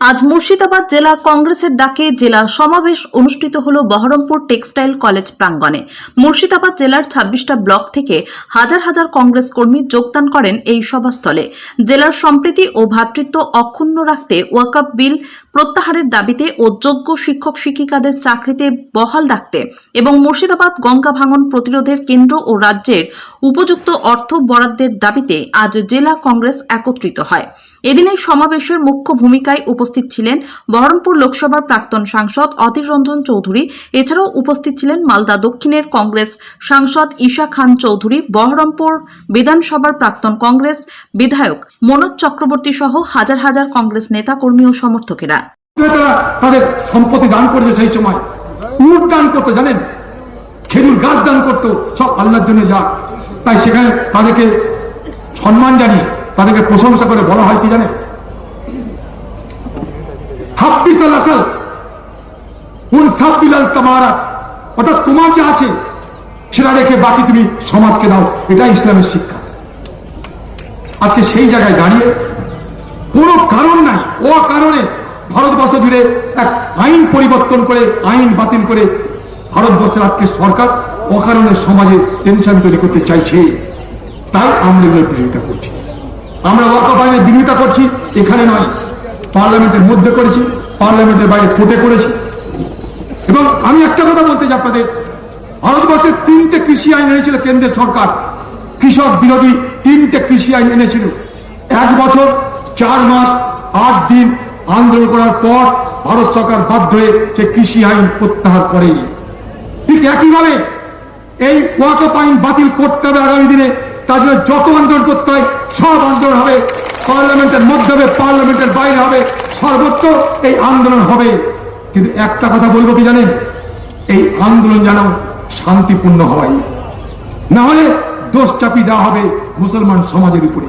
আজ মুর্শিদাবাদ জেলা কংগ্রেসের ডাকে জেলা সমাবেশ অনুষ্ঠিত হল বহরমপুর টেক্সটাইল কলেজ প্রাঙ্গণে। মুর্শিদাবাদ জেলার ছাব্বিশটা ব্লক থেকে হাজার হাজার কংগ্রেস কর্মী যোগদান করেন এই সভাস্থলে। জেলার সম্প্রীতি ও ভ্রাতৃত্ব অক্ষুণ্ণ রাখতে ওয়াকাপ বিল প্রত্যাহারের দাবিতে ও যোগ্য শিক্ষক শিক্ষিকাদের চাকরিতে বহাল রাখতে এবং মুর্শিদাবাদ গঙ্গা ভাঙন প্রতিরোধের কেন্দ্র ও রাজ্যের উপযুক্ত অর্থ বরাদ্দের দাবিতে আজ জেলা কংগ্রেস একত্রিত হয়। এদিন এই সমাবেশের মুখ্য ভূমিকায় উপস্থিত ছিলেন বহরমপুর লোকসভার প্রাক্তন সাংসদ অধীর রঞ্জন চৌধুরী। এছাড়াও উপস্থিত ছিলেন মালদা দক্ষিণের কংগ্রেস সাংসদ ঈশা খান চৌধুরী, বহরমপুর বিধানসভার প্রাক্তন কংগ্রেস বিধায়ক মনোজ চক্রবর্তী সহ হাজার হাজার কংগ্রেস নেতাকর্মী ও সমর্থকেরা। তাদের সম্পত্তি দান করেছে সেই সময় উট দান করতো, জানেন? খেজুর গাছ দান করতো, সব আল্লাহর জন্য যা। তাই সেখানে তাদেরকে সম্মান জানিয়ে তাদেরকে প্রশংসা করে বলা হয় কি জানে? তামারা অর্থাৎ তোমার যা আছে, সেটা রেখে বাকি তুমি সমাজকে দাও। এটা ইসলামের শিক্ষা। আজকে সেই জায়গায় দাঁড়িয়ে কোনো কারণ নাই ও কারণে ভারতবর্ষ জুড়ে এক আইন পরিবর্তন করে, আইন বাতিল করে ভারতবর্ষের আজকে সরকার অকারণে সমাজে টেনশন তৈরি করতে চাইছে। তাই আমরা বিরোধিতা করছি। আমরা ওয়াকফ আইনের বিরোধিতা করছি, এখানে নয়। পার্লামেন্টের মধ্যে করেছি, পার্লামেন্টের বাইরে ফুটে করেছি। এবং আমি একটা কথা বলতে চাই আপনাদের ভারতবর্ষের তিনটে কৃষি আইন এনেছিল কেন্দ্রের সরকার। কৃষক বিরোধী তিনটে কৃষি আইন এনেছিল। এক বছর, চার মাস, আট দিন আন্দোলন করার পর ভারত সরকার বাধ্য হয়ে সে কৃষি আইন প্রত্যাহার করে। ঠিক একইভাবে এই ওয়াকফ আইন বাতিল করতে হবে আগামী দিনে, তার জন্য যত আন্দোলন করতে হয় সব আন্দোলন হবে, পার্লামেন্টের মধ্যে হবে, পার্লামেন্টের বাইরে হবে, সর্বত্র এই আন্দোলন হবে। কিন্তু একটা কথা বলব কি জানেন? এই আন্দোলন যেন শান্তিপূর্ণ হয়। না হলে দোষ চাপি দেওয়া হবে মুসলমান সমাজের উপরে।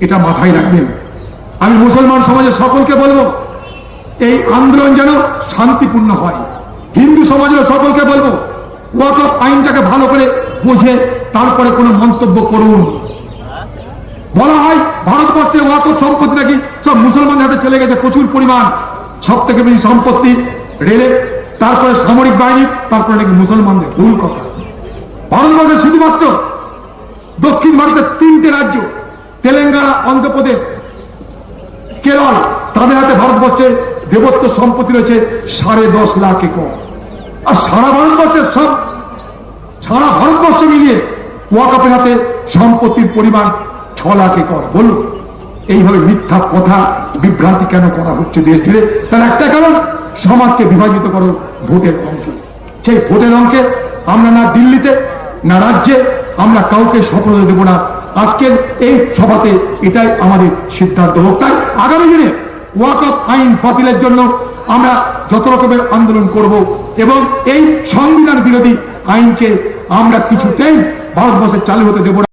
এটা মাথায় রাখবেন। আমি মুসলমান সমাজের সকলকে বলব, এই আন্দোলন যেন শান্তিপূর্ণ হয়। হিন্দু সমাজের সকলকে বলব, ওয়াকফ আইনটাকে ভালো করে বুঝে, তারপরে কোনো মন্তব্য করুন। বলা হয় ভারতবর্ষে ওয়াকফ সম্পত্তি নাকি সব মুসলমানদের হাতে চলে গেছে, প্রচুর পরিমাণ। সব থেকে বেশি সম্পত্তি রেলে, তারপরে সামরিক বাহিনী, তারপরে নাকি মুসলমানদের ভুল কথা। ভারতবর্ষে শুধুমাত্র দক্ষিণ ভারতের তিনটে রাজ্য, তেলেঙ্গানা, অন্ধ্রপ্রদেশ, কেরল, তাদের হাতে ভারতবর্ষে দেবত্ব সম্পত্তি রয়েছে সাড়ে দশ লাখ একর। আর সারা ভারতবর্ষের সব সারা ভারতবর্ষ মিলিয়ে ওয়াকাপের হাতে সম্পত্তির পরিমাণ ছ লাখ একর বলুন এইভাবে মিথ্যা কথা, বিভ্রান্তি কেন করা হচ্ছে দেশ জুড়ে? তার একটা কারণ, সমাজকে বিভাজিত করো ভোটের অঙ্কে সেই ভোটের অঙ্কে আমরা না দিল্লিতে, না রাজ্যে, আমরা কাউকে সফল দেব না। আজকের এই সভাতে এটাই আমাদের সিদ্ধান্ত হোক। তাই আগামী দিনে ওয়াকফ আইন বাতিলের জন্য আমরা যত রকমের আন্দোলন করব এবং এই সংবিধান বিরোধী আইনকে আমরা কিছুতেই ভারতবর্ষে চালু হতে দেব না।